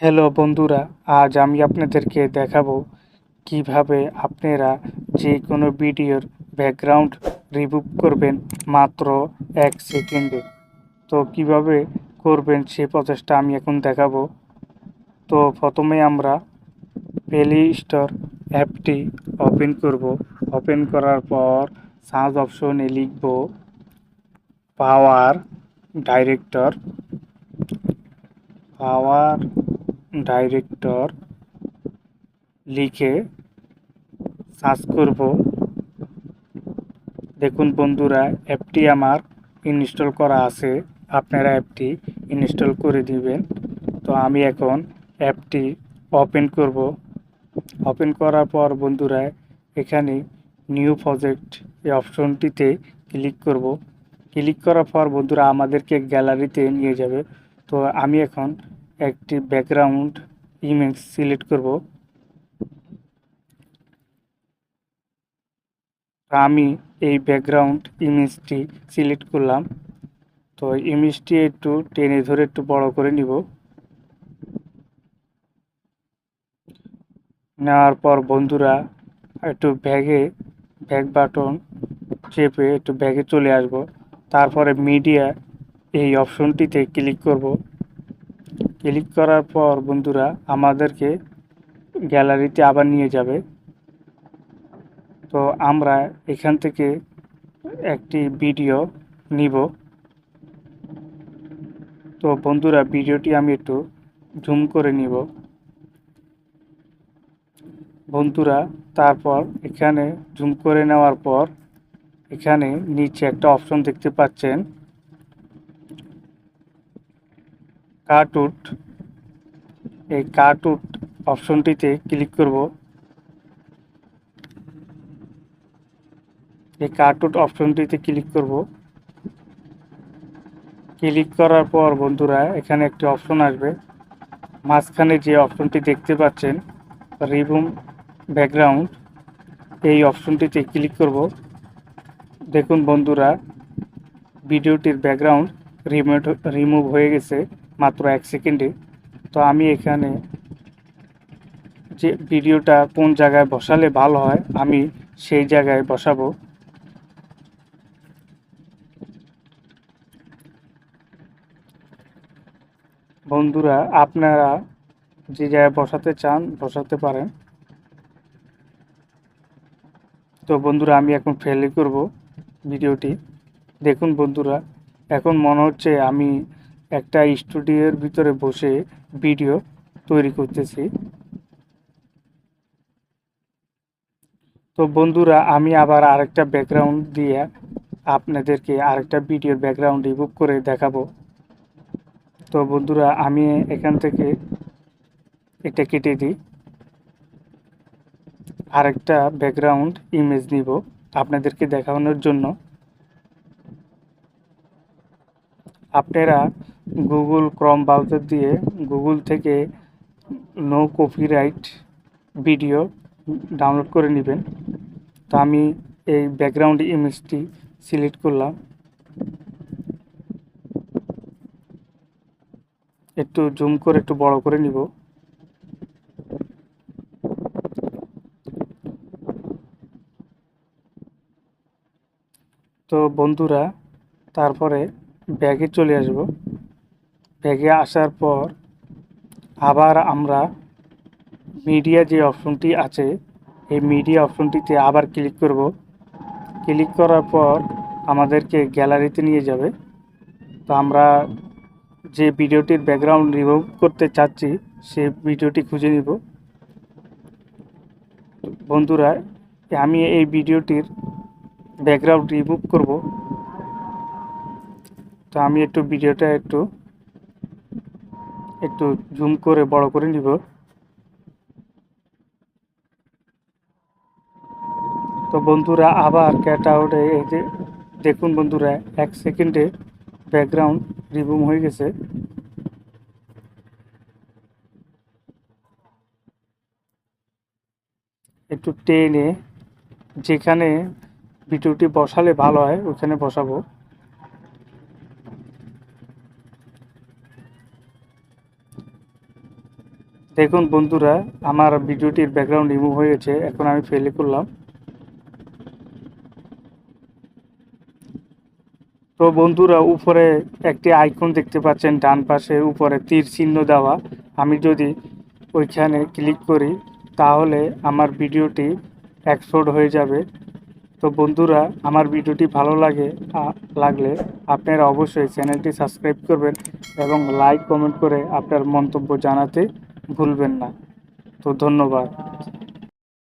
Hello বন্ধুরা, আজ আমি আপনাদেরকে দেখাবো কীভাবে আপনারা যে কোনো ভিডিওর ব্যাকগ্রাউন্ড রিমুভ করবেন মাত্র এক সেকেন্ডে। তো কীভাবে করবেন সে প্রচেষ্টা আমি এখন দেখাবো। তো প্রথমে আমরা প্লে স্টোর অ্যাপটি ওপেন করব। ওপেন করার পর সার্চ অপশনে লিখব পাওয়ার ডাইরেক্টর। পাওয়ার ডাইরেক্টর লিখে সার্চ করব। দেখুন বন্ধুরা অ্যাপটি আমার ইনস্টল করা আছে। আপনারা অ্যাপটি ইনস্টল করে দিবেন। তো আমি এখন অ্যাপটি ওপেন করব। ওপেন করার পর বন্ধুরা, এখানে নিউ প্রজেক্ট এই অপশনটিতে ক্লিক করব। ক্লিক করার পর বন্ধুরা, আমাদেরকে গ্যালারিতে নিয়ে যাবে। তো আমি এখন একটি ব্যাকগ্রাউন্ড ইমেজ সিলেক্ট করব। আমি এই ব্যাকগ্রাউন্ড ইমেজটি সিলেক্ট করলাম। তো ইমেজটি একটু টেনে ধরে একটু বড় করে নিব। নেওয়ার পর বন্ধুরা, একটু ব্যাগে, ব্যাগ বাটন চেপে একটু ব্যাগে চলে আসব। তারপরে মিডিয়া এই অপশনটিতে ক্লিক করব। ক্লিক করার পর বন্ধুরা, আমাদেরকে গ্যালারিতে আবার নিয়ে যাবে। তো আমরা এখান থেকে একটি ভিডিও নিব। তো বন্ধুরা, ভিডিওটি আমি একটু জুম করে নিব। বন্ধুরা, তারপর এখানে জুম করে নেওয়ার পর এখানে নিচে একটা অপশন দেখতে পাচ্ছেন। কার্টুট এই কার্টুট অপশনটিতে ক্লিক করব। এই কার্টুট অপশনটিতে ক্লিক করব। ক্লিক করার পর বন্ধুরা, এখানে একটি অপশন আসবে। মাঝখানে যে অপশনটি দেখতে পাচ্ছেন রিভুম ব্যাকগ্রাউন্ড, এই অপশনটিতে ক্লিক করব। দেখুন বন্ধুরা, ভিডিওটির ব্যাকগ্রাউন্ড রিমোট, রিমুভ হয়ে গেছে। মাত্র এক সেকেন্ডে। তো আমি এখানে যে ভিডিওটা কোন জায়গায় বসালে ভালো হয়, আমি সেই জায়গায় বসাবো। বন্ধুরা, আপনারা যে জায়গায় বসাতে চান, বসাতে পারেন। তো বন্ধুরা, আমি এখন ফেলে করব ভিডিওটি। দেখুন বন্ধুরা, এখন মনে হচ্ছে আমি একটা স্টুডিওর ভিতরে বসে ভিডিও তৈরি করতেছি। তো বন্ধুরা, আমি আবার আরেকটা ব্যাকগ্রাউন্ড দিয়ে আপনাদেরকে আরেকটা ভিডিওর ব্যাকগ্রাউন্ড রিমুভ করে দেখাবো। তো বন্ধুরা, আমি এখান থেকে এটা কেটে দিই। আরেকটা ব্যাকগ্রাউন্ড ইমেজ নিব আপনাদেরকে দেখানোর জন্য। আপনারা গুগল ক্রম ব্রাউজার দিয়ে গুগল থেকে নো কপিরাইট ভিডিও ডাউনলোড করে নেবেন। তো আমি এই ব্যাকগ্রাউন্ড ইমেজটি সিলেক্ট করলাম। একটু জুম করে, একটু বড় করে নিব। তো বন্ধুরা, তারপরে ব্যাগে চলে আসব। ব্যাগে আসার পর আবার আমরা মিডিয়া যে অপশনটি আছে, এই মিডিয়া অপশনটিতে আবার ক্লিক করব। ক্লিক করার পর আমাদেরকে গ্যালারিতে নিয়ে যাবে। তো আমরা যে ভিডিওটির ব্যাকগ্রাউন্ড রিমুভ করতে চাচ্ছি, সে ভিডিওটি খুঁজে নিব। বন্ধুরা, আমি এই ভিডিওটির ব্যাকগ্রাউন্ড রিমুভ করব। তো আমি একটু ভিডিওটা একটু একটু জুম করে বড় করে নিব। তো বন্ধুরা, আবার ক্যাট আউটে দেখুন বন্ধুরা, এক সেকেন্ডে ব্যাকগ্রাউন্ড রিমুভ হয়ে গেছে। একটু টেনে, যেখানে ভিডিওটি বসালে ভালো হয়, ওখানে বসাবো। দেখুন বন্ধুরা, আমার ভিডিওটির ব্যাকগ্রাউন্ড রিমুভ হয়েছে এখন আমি ফেলে করলাম। তো বন্ধুরা, উপরে একটি আইকন দেখতে পাচ্ছেন, ডান পাশে উপরে তীর চিহ্ন দেওয়া। আমি যদি ওইখানে ক্লিক করি, তাহলে আমার ভিডিওটি এক্সপোর্ট হয়ে যাবে। তো বন্ধুরা, আমার ভিডিওটি ভালো লাগে লাগলে আপনারা অবশ্যই চ্যানেলটি সাবস্ক্রাইব করবেন এবং লাইক কমেন্ট করে আপনার মন্তব্য জানাতে ভুলবেন না। তো ধন্যবাদ।